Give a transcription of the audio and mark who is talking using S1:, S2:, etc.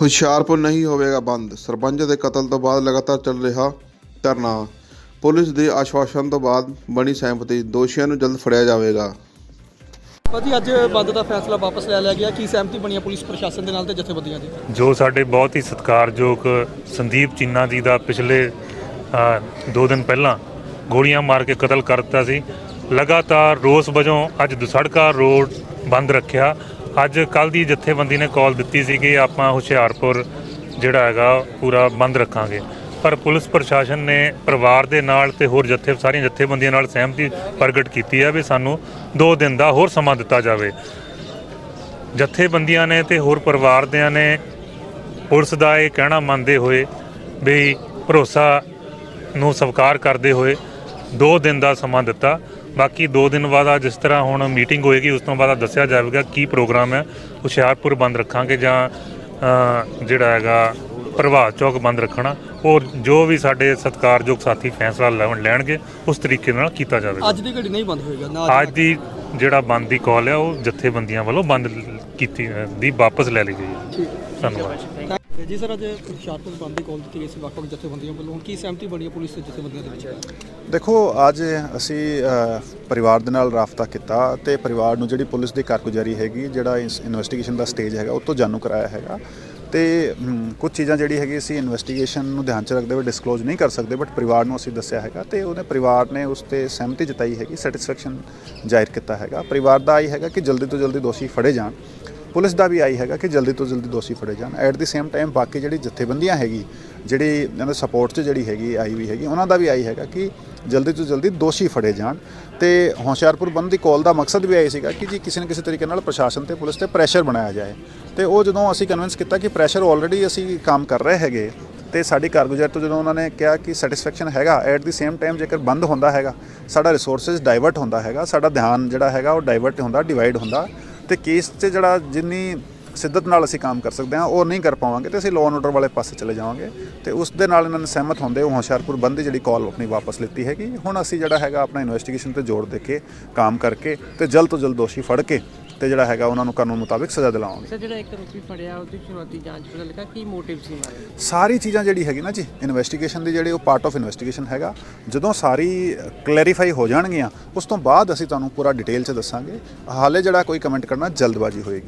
S1: ਹੁਸ਼ਿਆਰਪੁਰ ਨਹੀਂ ਹੋਵੇਗਾ ਬੰਦ। ਸਰਪੰਚ ਦੇ ਕਤਲ ਤੋਂ ਬਾਅਦ ਲਗਾਤਾਰ ਚੱਲ ਰਿਹਾ ਧਰਨਾ। ਪੁਲਿਸ ਦੇ ਆਸ਼ਵਾਸਨ ਤੋਂ ਬਾਅਦ ਬਣੀ ਸਹਿਮਤੀ ਦੋਸ਼ੀਆਂ ਨੂੰ ਜਲਦ ਫੜਿਆ ਜਾਵੇਗਾ।
S2: ਭਾਜੀ ਅੱਜ ਬੰਦ ਦਾ ਫੈਸਲਾ ਵਾਪਸ ਲੈ ਲਿਆ ਗਿਆ। ਕੀ ਸਹਿਮਤੀ ਬਣੀ ਹੈ ਪੁਲਿਸ ਪ੍ਰਸ਼ਾਸਨ ਦੇ ਨਾਲ ਤੇ ਜਥੇਬੰਦੀਆਂ ਦੀ?
S3: ਜੋ ਸਾਡੇ ਬਹੁਤ ਹੀ ਸਤਿਕਾਰਯੋਗ ਸੰਦੀਪ ਚੀਨਾ ਜੀ ਦਾ ਪਿਛਲੇ ਅ, ਦੋ ਦਿਨ ਪਹਿਲਾਂ ਗੋਲੀਆਂ ਮਾਰ ਕੇ ਕਤਲ ਕਰ ਦਿੱਤਾ ਸੀ। ਲਗਾਤਾਰ ਰੋਸ ਵਜੋਂ ਅੱਜ ਦੁਸੜਕਾ ਰੋਡ ਬੰਦ ਰੱਖਿਆ। ਅੱਜ ਕੱਲ ਦੀ ਜਥੇਬੰਦੀ ਨੇ ਕਾਲ ਦਿੱਤੀ ਸੀ ਕਿ ਆਪਾਂ ਹੁਸ਼ਿਆਰਪੁਰ ਜਿਹੜਾ ਹੈਗਾ, ਪੂਰਾ ਬੰਦ ਰੱਖਾਂਗੇ। ਪਰ ਪੁਲਿਸ ਪ੍ਰਸ਼ਾਸਨ ਨੇ ਪਰਿਵਾਰ ਦੇ ਨਾਲ ਤੇ ਹੋਰ ਜਥੇ, ਸਾਰੀਆਂ ਜਥੇਬੰਦੀਆਂ ਨਾਲ ਸਹਿਮਤੀ ਪ੍ਰਗਟ ਕੀਤੀ ਹੈ ਵੀ ਸਾਨੂੰ 2 ਦਿਨ ਦਾ ਹੋਰ ਸਮਾਂ ਦਿੱਤਾ ਜਾਵੇ। ਜਥੇਬੰਦੀਆਂ ਨੇ ਤੇ ਹੋਰ ਪਰਿਵਾਰ ਦਿਆਂ ਨੇ ਪੁਲਿਸ ਦਾ ਇਹ ਕਹਿਣਾ ਮੰਨਦੇ ਹੋਏ ਵੀ ਭਰੋਸਾ ਨੂੰ ਸਵੀਕਾਰ ਕਰਦੇ ਹੋਏ 2 ਦਿਨ ਦਾ ਸਮਾਂ ਦਿੱਤਾ। ਬਾਕੀ 2 ਦਿਨ ਬਾਅਦ ਆ ਜਿਸ ਤਰ੍ਹਾਂ ਹੁਣ ਮੀਟਿੰਗ ਹੋਏਗੀ ਉਸ ਤੋਂ ਬਾਅਦ ਆ ਦੱਸਿਆ ਜਾਵੇਗਾ ਕੀ ਪ੍ਰੋਗਰਾਮ ਹੈ। ਹੁਸ਼ਿਆਰਪੁਰ ਬੰਦ ਰੱਖਾਂਗੇ ਜਾਂ ਜਿਹੜਾ ਹੈਗਾ ਪ੍ਰਭਾਤ ਚੌਕ ਬੰਦ ਰੱਖਣਾ। ਔਰ ਜੋ ਵੀ ਸਾਡੇ ਸਤਿਕਾਰਯੋਗ ਸਾਥੀ ਫੈਸਲਾ ਲੈਣ- ਲੈਣਗੇ ਉਸ ਤਰੀਕੇ ਨਾਲ ਕੀਤਾ ਜਾਵੇਗਾ।
S2: ਅੱਜ ਦੀ ਘੜੀ ਨਹੀਂ ਬੰਦ ਹੋਏਗਾ ਨਾ
S3: ਅੱਜ ਦੀ ਜਿਹੜਾ ਬੰਦ ਦੀ ਕਾਲ ਹੈ ਉਹ ਜਥੇਬੰਦੀਆਂ ਵੱਲੋਂ ਬੰਦ ਕੀਤੀ ਦੀ ਵਾਪਸ ਲੈ ਲਈ ਗਈ ਹੈ।
S2: ਠੀਕ
S3: ਧੰਨਵਾਦ।
S2: ਜੀ ਸਰ ਅੱਜ ਹੁਸ਼ਿਆਰਪੁਰ ਬੰਦ ਦੀ ਕਾਲ ਦਿੱਤੀ ਗਈ ਸੀ ਵੱਖ-ਵੱਖ ਜਥੇਬੰਦੀਆਂ ਵੱਲੋਂ। ਹੁਣ ਕੀ ਸਹਿਮਤੀ ਬਣੀ ਹੈ ਪੁਲਿਸ ਤੇ ਜਥੇਬੰਦੀਆਂ ਦੇ ਵਿੱਚ?
S4: ਦੇਖੋ ਅੱਜ ਅਸੀਂ ਪਰਿਵਾਰ ਦੇ ਨਾਲ ਰਾਬਤਾ ਕੀਤਾ ਤੇ ਪਰਿਵਾਰ ਨੂੰ ਜਿਹੜੀ ਪੁਲਿਸ ਦੀ ਕਾਰਗੁਜ਼ਾਰੀ ਹੈਗੀ ਜਿਹੜਾ ਇਨਵੈਸਟੀਗੇਸ਼ਨ ਦਾ ਸਟੇਜ ਹੈਗਾ ਉਹ ਤੋਂ ਜਾਣੂ ਕਰਾਇਆ ਹੈਗਾ। ਤੇ ਹਮ, ਕੁਝ ਚੀਜ਼ਾਂ ਜਿਹੜੀ ਹੈਗੀ ਅਸੀਂ ਇਨਵੈਸਟੀਗੇਸ਼ਨ ਨੂੰ ਧਿਆਨ ਚ ਰੱਖਦੇ ਹੋਏ ਡਿਸਕਲੋਜ਼ ਨਹੀਂ ਕਰ ਸਕਦੇ ਬਟ ਪਰਿਵਾਰ ਨੂੰ ਅਸੀਂ ਦੱਸਿਆ ਹੈਗਾ ਤੇ ਉਹਨੇ ਪਰਿਵਾਰ ਨੇ ਉਸ ਤੇ ਸਹਿਮਤੀ ਜਤਾਈ ਹੈਗੀ ਸੈਟੀਸਫੈਕਸ਼ਨ ਜ਼ਾਹਿਰ ਕੀਤਾ ਹੈਗਾ। ਪਰਿਵਾਰ ਦਾ ਆਈ ਹੈਗਾ ਕਿ ਜਲਦੀ ਤੋਂ ਜਲਦੀ ਦੋਸ਼ੀ ਫੜੇ ਜਾਣ। ਪੁਲਿਸ ਦਾ ਵੀ ਆਈ ਹੈਗਾ ਕਿ ਜਲਦੀ ਤੋਂ ਜਲਦੀ ਦੋਸ਼ੀ ਫੜੇ ਜਾਣ। ਐਟ ਦੀ ਸੇਮ ਟਾਈਮ ਬਾਕੀ ਜਿਹੜੀ ਜਥੇਬੰਦੀਆਂ ਹੈਗੀ, ਜਿਹੜੀ ਇਹਨਾਂ ਦੇ ਸਪੋਰਟ 'ਚ ਜਿਹੜੀ ਹੈਗੀ, ਆਈ ਵੀ ਹੈਗੀ, ਉਹਨਾਂ ਦਾ ਵੀ ਆਈ ਹੈਗਾ ਕਿ ਜਲਦੀ ਤੋਂ ਜਲਦੀ ਦੋਸ਼ੀ ਫੜੇ ਜਾਣ। ਤੇ ਹੋਸ਼ਿਆਰਪੁਰ ਬੰਦ ਦੀ ਕਾਲ ਦਾ ਮਕਸਦ ਵੀ ਆਈ ਸੀਗਾ ਕਿ ਜੀ ਕਿਸੇ ਨਾ ਕਿਸੇ ਤਰੀਕੇ ਨਾਲ ਪ੍ਰਸ਼ਾਸਨ ਤੇ ਪੁਲਿਸ ਤੇ ਪ੍ਰੈਸ਼ਰ ਬਣਾਇਆ ਜਾਏ। ਤੇ ਉਹ ਜਦੋਂ ਅਸੀਂ ਕਨਵਿੰਸ ਕੀਤਾ ਕਿ ਪ੍ਰੈਸ਼ਰ ਆਲਰੇਡੀ ਅਸੀਂ ਕੰਮ ਕਰ ਰਹੇ ਹੈਗੇ, ਤੇ ਸਾਡੀ ਕਾਰਗੁਜ਼ਾਰੀ ਤੋਂ ਜਦੋਂ ਉਹਨਾਂ ਨੇ ਕਿਹਾ ਕਿ ਸੈਟੀਸਫੈਕਸ਼ਨ ਹੈਗਾ ਐਟ ਦੀ ਸੇਮ ਟਾਈਮ ਜੇਕਰ ਬੰਦ ਹੁੰਦਾ ਹੈਗਾ, ਸਾਡਾ ਰਿਸੋਰਸਸ ਡਾਈਵਰਟ ਹੁੰਦਾ ਹੈਗਾ, ਸਾਡਾ ਧਿਆਨ ਜਿਹੜਾ ਹੈਗਾ ਉਹ ਡਾਈਵਰਟ ਹੁੰਦਾ ਡਿਵਾਈਡ ਹੁੰਦਾ। ਤੇ ਕੇਸ 'ਚ ਜਿਹੜਾ ਜਿੰਨੀ ਸਿੱਧਤ ਨਾਲ ਅਸੀਂ ਕੰਮ ਕਰ ਸਕਦੇ ਹਾਂ, ਉਹ ਨਹੀਂ ਕਰ ਪਾਵਾਂਗੇ ਤੇ ਅਸੀਂ ਲਾਅ ਐਂਡ ਆਰਡਰ ਵਾਲੇ ਪਾਸੇ ਚਲੇ ਜਾਵਾਂਗੇ ਤੇ ਉਸ ਦੇ ਨਾਲ ਇਹਨਾਂ ਨੇ ਸਹਿਮਤ ਹੁੰਦੇ ਉਹ ਹੁਸ਼ਿਆਰਪੁਰ ਬੰਦ ਜਿਹੜੀ ਕਾਲ ਆਪਣੀ ਵਾਪਸ ਲਿੱਤੀ ਹੈਗੀ। ਹੁਣ ਅਸੀਂ ਜਿਹੜਾ ਹੈਗਾ ਆਪਣਾ ਇਨਵੈਸਟੀਗੇਸ਼ਨ ਤੇ ਜ਼ੋਰ ਦੇ ਕੇ ਕੰਮ ਕਰਕੇ ਤੇ ਜਲਦ ਤੋਂ ਜਲਦ ਦੋਸ਼ੀ ਫੜ ਕੇ ਤੇ ਜਿਹੜਾ ਹੈਗਾ ਉਹਨਾਂ ਨੂੰ ਕਾਨੂੰਨ ਮੁਤਾਬਿਕ ਸਜ਼ਾ ਦਿਲਾਵਾਂਗੇ
S5: ਸਰ ਜਿਹੜਾ ਇੱਕ ਰੂਪੀ ਫੜਿਆ ਉਹਦੀ ਸ਼ੁਰੂਆਤੀ ਜਾਂਚ ਪਤਾ ਲੱਗਾ ਕੀ ਮੋਟਿਵ ਸੀ ਮਾਰੇ
S4: ਸਾਰੀ ਚੀਜ਼ਾਂ ਜਿਹੜੀ ਹੈਗੀ ਨਾ ਜੀ ਇਨਵੈਸਟੀਗੇਸ਼ਨ ਦੀ ਜਿਹੜੀ ਉਹ ਪਾਰਟ ਆਫ ਇਨਵੈਸਟੀਗੇਸ਼ਨ ਹੈਗਾ ਜਦੋਂ ਸਾਰੀ ਕਲੈਰੀਫਾਈ ਹੋ ਜਾਣਗੀਆਂ ਉਸ ਤੋਂ ਬਾਅਦ ਅਸੀਂ ਤੁਹਾਨੂੰ ਪੂਰਾ ਡਿਟੇਲ ਚ ਦੱਸਾਂਗੇ। ਹਾਲੇ ਜਿਹੜਾ ਕੋਈ ਕਮੈਂਟ ਕਰਨਾ ਜਲਦਬਾਜ਼ੀ ਹੋਏਗੀ।